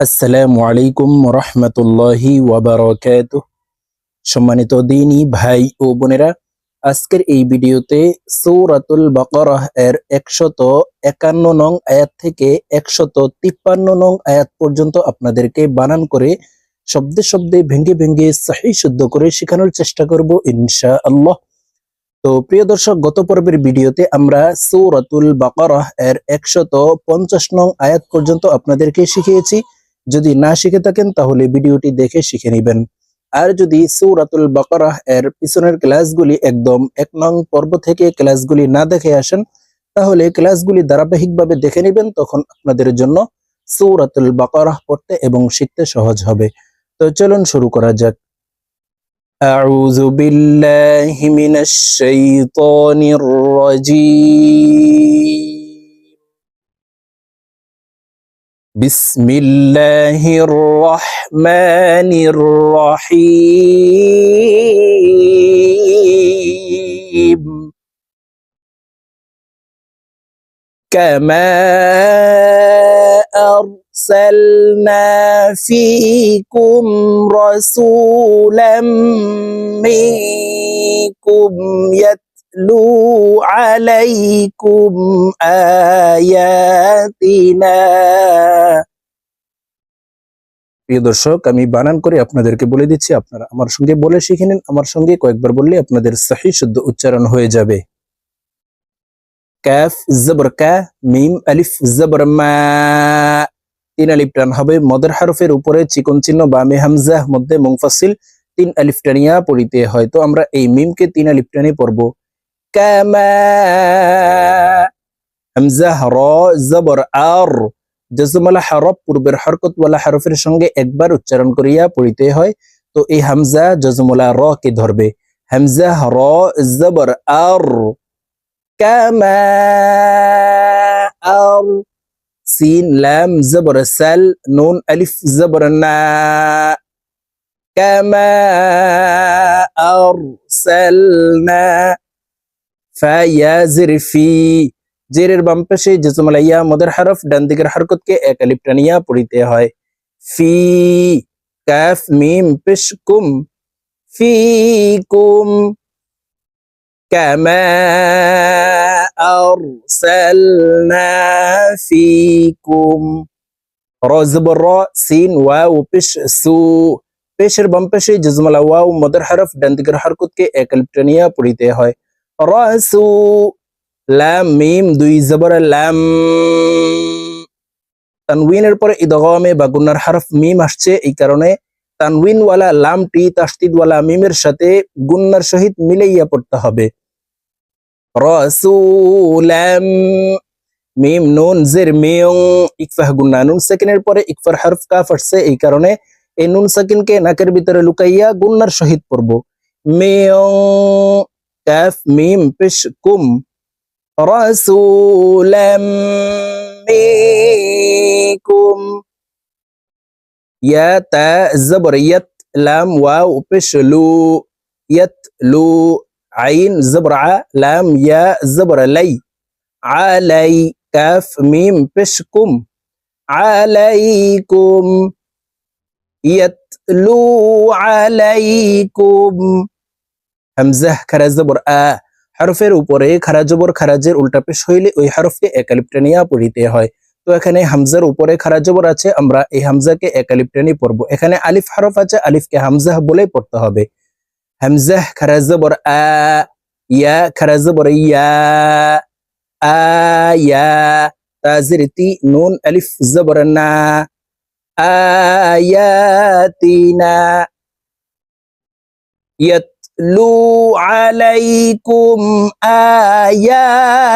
আসসালামু আলাইকুম রহমতুল্লাহি ওয়াবারকাত সম্মানিত দিনী ভাই ও বোনেরা, আজকের এই ভিডিওতে সৌরাতুল বাকরাহ এর একশত একান্ন নং আয়াত থেকে একশত তিপ্পান্ন নং আয়াত পর্যন্ত আপনাদেরকে বানান করে শব্দে শব্দে ভেঙ্গে ভেঙ্গে সাহি শুদ্ধ করে শেখানোর চেষ্টা করব ইনশা আল্লাহ তো প্রিয় দর্শক, গত পর্বের ভিডিওতে আমরা সৌরাতুল বাকরাহ এর একশত পঞ্চাশ নং আয়াত পর্যন্ত আপনাদেরকে শিখিয়েছি। যদি না শিখে থাকেন তাহলে ভিডিওটি দেখে শিখে নেবেন আর যদি সৌরাতুল বাকারাহ এর পিছনের ক্লাসগুলি একদম এক নং পর্ব থেকে ক্লাসগুলি না দেখে আসেন তাহলে ক্লাসগুলি ধারাবাহিকভাবে দেখে নেবেন তখন আপনাদের জন্য সৌরাতুল বাকারাহ পড়তে এবং শিখতে সহজ হবে তো চলুন শুরু করা যাক أعوذ بالله من الشيطان الرجيم بسم الله الرحمن الرحيم. كما أرسلنا فيكم رسولا منكم يتلو عليكم آياتنا প্রিয় দর্শক আমি বানান করে আপনাদেরকে বলে দিচ্ছি আপনারা আমার সঙ্গে বলে শিখে নিন আমার সঙ্গে কয়েকবার বললে আপনাদের সহি শুদ্ধ উচ্চারণ হয়ে যাবে ক্যাফ জবর কা মিম আলিফ জবর মা তিন আলিফ টান হবে মদের হারফের উপরে চিকন চিহ্ন বামে হামজাহ মধ্যে মুংফাসিল তিন আলিফ টানিয়া পড়িতে হয় তো আমরা এই মিমকে তিন আলিফ টানি পড়বো কামা হামজাহ র জবর আর জজমালা হরফ পূর্বের হরকতওয়ালা হরফের সঙ্গে একবার উচ্চারণ করিয়া পড়িতে হয় তো এই হামজা জজমলা র কে ধরবে হামজা র জবর আর কামা আর সিন লাম জবর সাল নুন আলিফ জবর না কামা আরসালনা ফায়াজির ফি জেরের বাম পাশে জজমালাইয়া মদের হরফ ডান দিকের হরকতকে এক আলিফ টানিয়া পড়িতে হয় ফি কাফ মিম পেশ কুম ফিকুম كما أرسلنا فيكم رزب الراء سين واو পেশ সু পেশের বাম পাশে জজমালা ওয়াও মদের হরফ ডান দিকের হরকতকে এক আলিফ টানিয়া পড়িতে হয় রাসু, লাম, মিম, দুই জবর লাম। তানউইনের পরে ইদগামে বা গুন্নার হরফ মিম আসছে, এই কারণে তানউইন ওয়ালা লামটি তাসদিদ ওয়ালা মিমের সাথে গুন্নার সহিত মিলাইয়া পড়তে হবে। রাসূলাম মিম, নুন, জের, মিয়ং, ইকফাহ, গুন্না। নুন সাকিনের পরে ইকফার হরফ কাফ আসছে, এই কারণে এই নুন সাকিনকে নাকের ভিতরে লুকাইয়া গুন্নার সহিত পড়ব। মিয়ং كاف ميم بش كم رسولا منكم. يا تاء زبر يت لام واو بش لو يت لو عين زبر ع لام يا زبر لي. علي كاف ميم بش كم عليكم. يتلو عليكم. হামজাহ খারাজবর আ, হরফের উপরে খারাজবর খারাজের উল্টা পেশ হইলে ওই হরফকে একালিপটানিয়া পড়িতে হয়। তো এখানে হামজার উপরে খারাজবর আছে, আমরা এই হামজাকে একালিপটানি পড়ব। এখানে আলিফ হরফ আছে, আলিফকে হামজাহ বলে পড়তে হবে। হামজাহ খারাজবর আ, ইয়া খারাজবর ইয়া, আ, ইয়া, তাজির তি, নুন, আলিফ জবর না আয়াতিনা ইয়াত نتلو عليكم آياتنا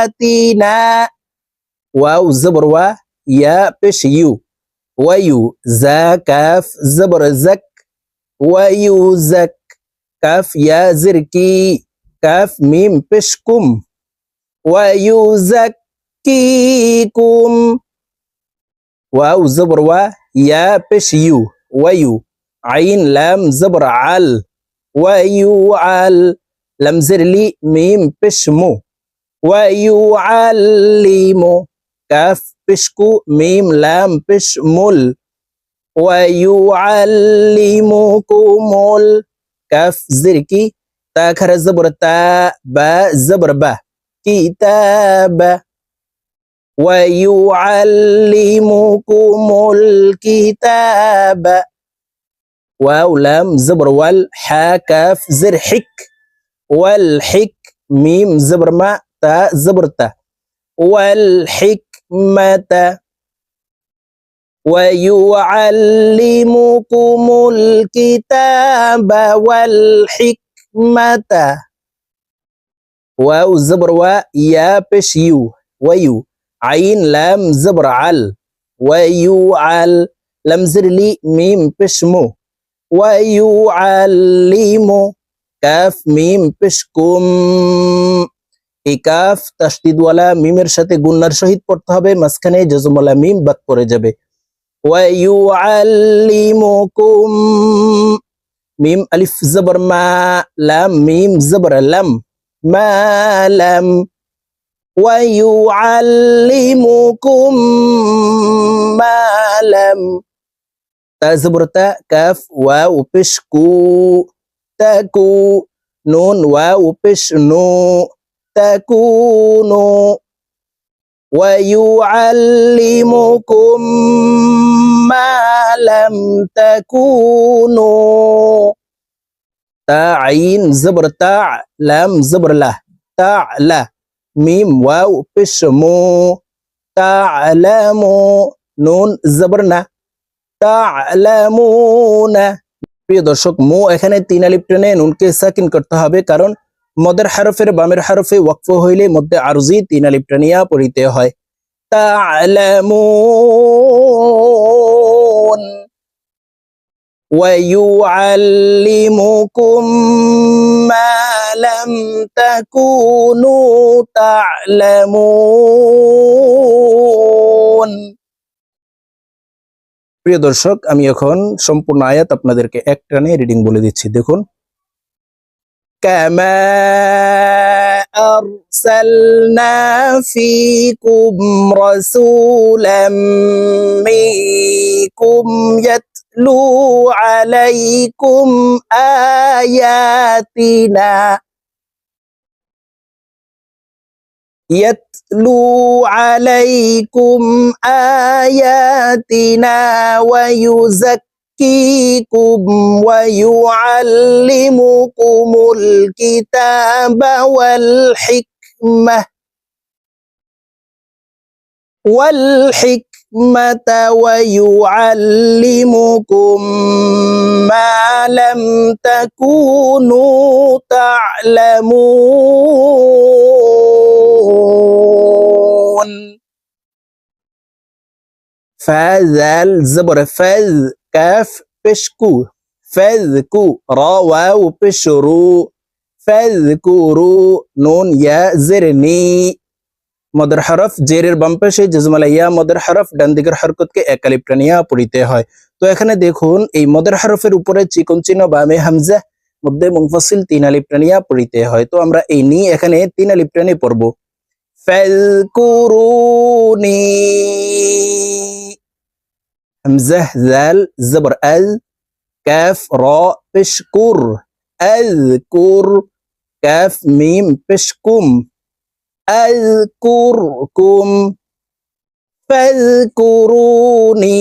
واو زبر و يا بش يو. ويو زا كاف زبر زك. ويو زك كاف يا زركي. كاف ميم بشكم. ويو زكيكم. واو زبر و يا بش يو. ويو عين لام زبر عال ويوعل لم زر لي ميم بشمو. ويعلم كاف بشكو ميم لام بشمل ويعلمكم الكاف زركي تا خر زبر تا با زبر با كتاب ويعلمكم الكتاب واو لام زبر وال حا كاف زر حك والحك ميم زبر ما تا زبر تا والحكمة ويعلمكم الكتاب والحكمة واو زبر و يا بش يو ويو عين لام زبر عل ويعل لم زر لي ميم بشمو ওয়াইয়ুআল্লিমু কাফ মিম পেশকুম এই কাফ তাসদিদওয়ালা মিমের সাথে গুন্নার সহিত পড়তে হবে, মাঝখানে জজমওয়ালা মিম বাদ পড়ে যাবে। ওয়াইয়ুআল্লিমুকুম মিম আলিফ জবর মা লাম, মিম জবর লাম, মা লাম। ওয়াইয়ুআল্লিমুকুম মা লাম। زبر تاء كاف واو بش كو تاكو نون واو بش نو تكونوا ويعلمكم ما لم تكونوا. تعين زبر تاع لام زبر له. تاع له ميم واو بشمو تعلمو نون زبرنا তা'লামুনা প্রিয় দর্শক মো এখানে তিন আলিফ টেনে নুনকে সাকিন করতে হবে কারণ মদের হারফের বামের হারফে ওয়াকফ হইলে মধ্যে আরজি তিন আলিফ টানিয়া পড়িতে হয় তা'লামুন ويعلمكم ما لم تكونوا تعلمون প্রিয় দর্শক আমি এখন সম্পূর্ণ আয়াত আপনাদেরকে এক টানে রিডিং বলে দিচ্ছি দেখুন كما أرسلنا فيكم رسولا منكم يتلو عليكم آياتنا يتلو عليكم آياتنا ويزكيكم ويعلمكم الكتاب والحكمة والحكمة ويعلمكم ما لم تكونوا تعلمون ফাযাল জবর ফাজ কাফ পেশকু ফাযকু রা ওয়াও পেশরু ফাযকুরু নুন ইয়া জিরনি মদর হরফ জেরের বাম পাশে জজমালা ইয়া মদর হরফ ডান দিকের হরকতকে একালিপটা নিয়ে পড়িতে হয়। তো এখানে দেখুন, এই মদর হরফের উপরে চিকন চিহ্ন বামে হামজা মধ্যে মুফাসিল তিন আলিপটা নিয়ে পড়িতে হয়। তো আমরা এই নি এখানে তিন আলিপটা নিয়ে পড়ব। فاذكروني. همزة ذال زبر ال كاف راء بشكر. أذكر كاف ميم بشكم. أذكركم فاذكروني.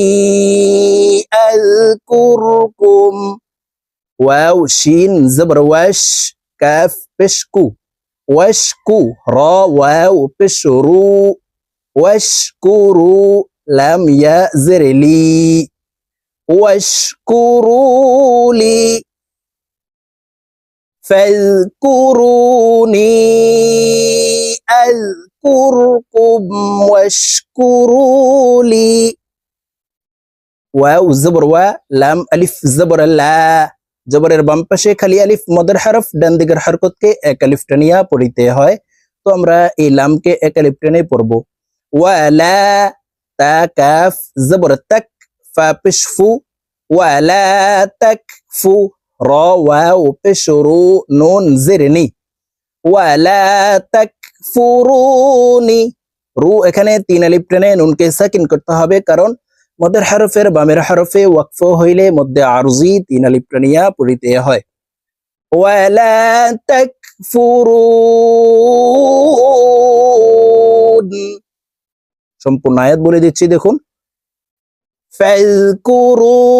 أذكركم. واو شين زبر وش كاف بشكو. وشكو را واو بشرو واشكروا لم يزر لي واشكروا لي فاذكروني أذكركم واشكروا لي. واو زبر و لام ألف زبر لا. জবরের বাম পাশে খালি আলিফ, মদের হরফ, ডান দিকের হরকতকে এক টানিয়া পড়িতে হয়। তো আমরা এই লামকে এক আলিফ টেনে পড়ব। ওয়ালা তা কাফ, জবর তাক, ফা পেশফু ওয়ালা তাক ফু, র, ওয়াও পেশরু নুন জিরনি ওয়ালা তাকফুরুনি রু এখানে তিন আলিফ টেনে নুনকে সাকিন করতে হবে, কারণ মদের হরফের বামের হরফে ওয়াকফ হইলে মধ্যে আরজি, তিন আলিফ টানিয়া পড়িতে হয়। ওয়ালা তাকফুরুন সম্পূর্ণ আয়াত বলে দিচ্ছি, দেখুন। ফাযকুরুনি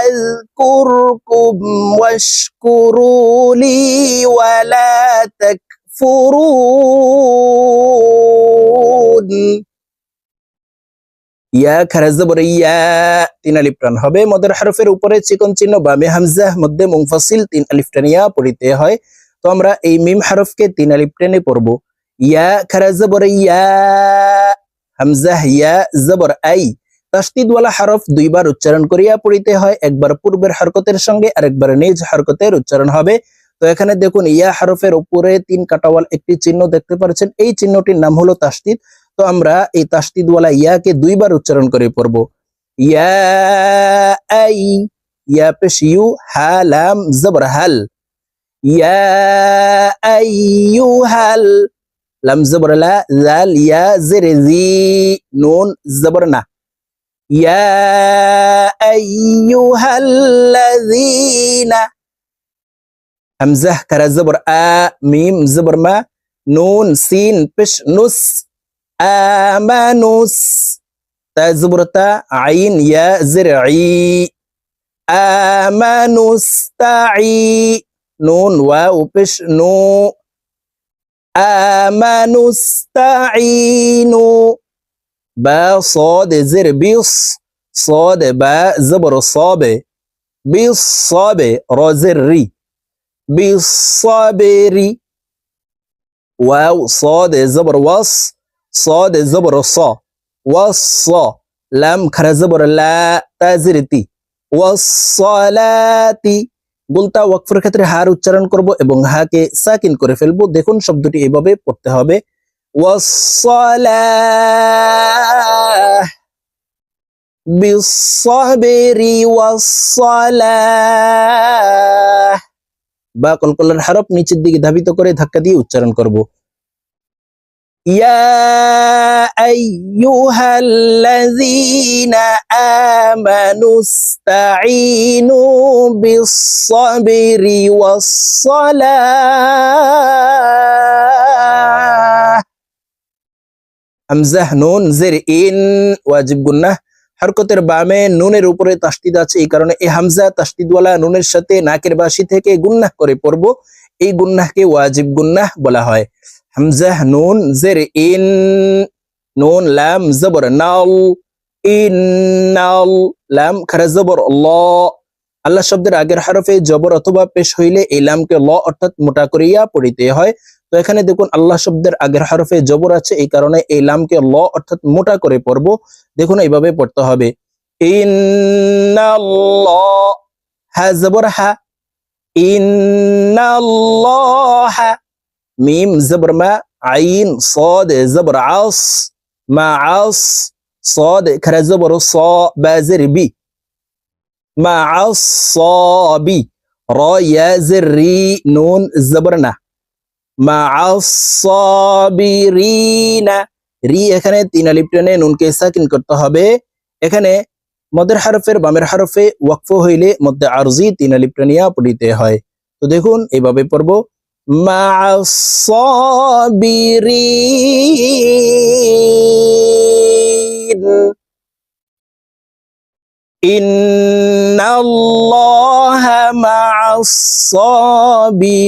আযকুরকুম ওয়াশকুরুলি ওয়ালা তাকফুরুন। ইয়া খারাজ জবর, ইয়া তিন আলিফ হবে মদের হরফের উপরে চিকন চিহ্ন, বামে হামজা, মধ্যে মুনফাসিল, তিন আলিফ টানিয়া পড়িতে হয়। তো আমরা এই মিম হরফকে তিন আলিফ টেনে পড়ব। ইয়া খারাজ জবর, ইয়া হামজা, ইয়া জবর, আই। তাসদিদওয়ালা হরফ দুইবার উচ্চারণ করিয়া পড়িতে হয়। একবার পূর্বের হরকতের সঙ্গে আরেকবার নিজ হরকতের উচ্চারণ হবে। তো এখানে দেখুন, ইয়া হরফের উপরে তিন কাটাওয়াল একটি চিহ্ন দেখতে পাচ্ছেন। এই চিহ্নটির নাম হলো তাসদিদ তো আমরা এই তাসদিদওয়ালা ইয়াকে দুইবার উচ্চারণ করে পড়ব। ইয়া আই, ইয়া পেশ, ইউ, হা, লাম, জবর ইয়া আইয়ুহাল লাম, জবর, লা জাল ইয়া, জের, জি, নুন, জবর, না। ইয়া আইয়ুহাল্লাযীনা হামজা, কারা, জবর, আ, মিম, জবর, মা, নুন, সিন, পেশ, নুস। آمانوس تزبرتا عين يا زرعي. آمانوس آمنستعي نون واو بش نو آمانوس آمنستعين با صاد زر بيص صاد با زبر صاب. بالصاب را زر ري بالصابري واو صاد زبر وص. صاد زبر صا وص لام خر زبر لا تازرتي والصلاه গুলতা ওয়াকফের ক্ষেত্রে হার উচ্চারণ করব এবং হাকে সাকিন করে ফেলবো দেখুন শব্দটি এভাবে পড়তে হবে والصلاة بالصبر والصلاة বা কলকলার হরফ নিচের দিকে ধাবিত করে ধাক্কা দিয়ে উচ্চারণ করব يا أيها الذين آمنوا استعينوا بالصبر والصلاة. همزة نون زر إن واجب قلنا হরকতের বামে নুনের উপরে তাসদিদ আছে, এই কারণে এই হামজা তাসদিদওয়ালা নুনের সাথে নাকের বাসি থেকে গুন্নাহ করে পড়ব। এই গুন্নাহকে ওয়াজিব গুন্নাহ বলা হয়। হামজাহ নুন, জের, ইন, নুন, লাম, জবর, নাল ইন্নাল লাম, খারা, জবর, ল। আল্লাহ শব্দের আগের হরফে জবর অথবা পেশ হইলে এই লামকে ল অর্থাৎ মোটা করিয়া পড়িতে হয়। তো এখানে দেখুন আল্লাহ শব্দের আগের হরফে জবর আছে এই কারণে এই লামকে ল অর্থাৎ মোটা করে পড়ব দেখুন এইভাবে পড়তে হবে ইন্নাল্লাহ হা জবর হা ইন্নাল্লাহ মিম জবর মা আইন صاد জবর আস মা আস صاد খারা জবর স বা জের বি মা আস صابي র ইয়া জের রি নুন জবর না রি এখানে তিন আলিফ টেনে নুনকে সাকিন করতে হবে। এখানে মদের হরফের বামের হরফে ওয়াকফ হইলে মধ্যে আরজি তিন আলিফ টেনিয়া পড়িতে হয়। তো দেখুন, এইভাবে পড়ব। মাআসাবিরিন ইন্নাল্লাহা মা'আস সাবিরিন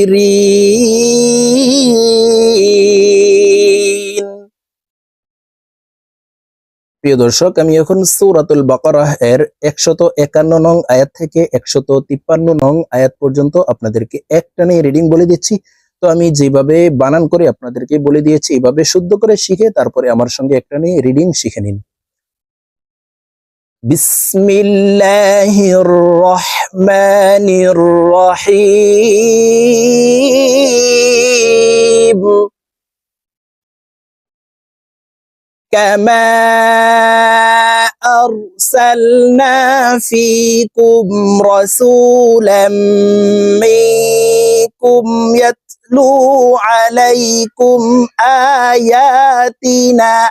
প্রিয় দর্শক, আমি এখন সৌরাতুল বাকারাহ এর একশত একান্ন নং আয়াত থেকে একশত তিপ্পান্ন নং আয়াত পর্যন্ত আপনাদেরকে একটানে রিডিং বলে দিচ্ছি। তো আমি যেভাবে বানান করে আপনাদেরকে বলে দিয়েছি, এভাবে শুদ্ধ করে শিখে তারপরে আমার সঙ্গে একটানে রিডিং শিখে নিন। بسم الله الرحمن الرحيم كما أرسلنا فيكم رسولا منكم يتلو عليكم آياتنا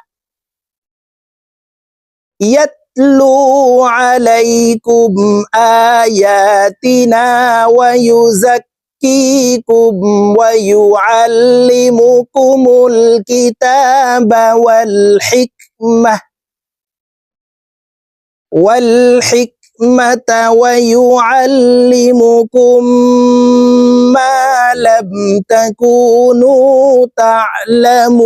يتلو عليكم آياتنا ويزكيكم ويعلمكم الكتاب والحكمة والحكمة ويعلمكم ما لم تكونوا تعلمون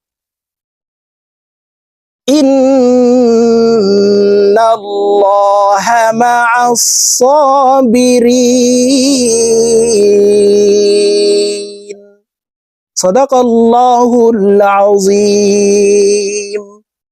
إن الله مع الصابرين. صدق الله العظيم.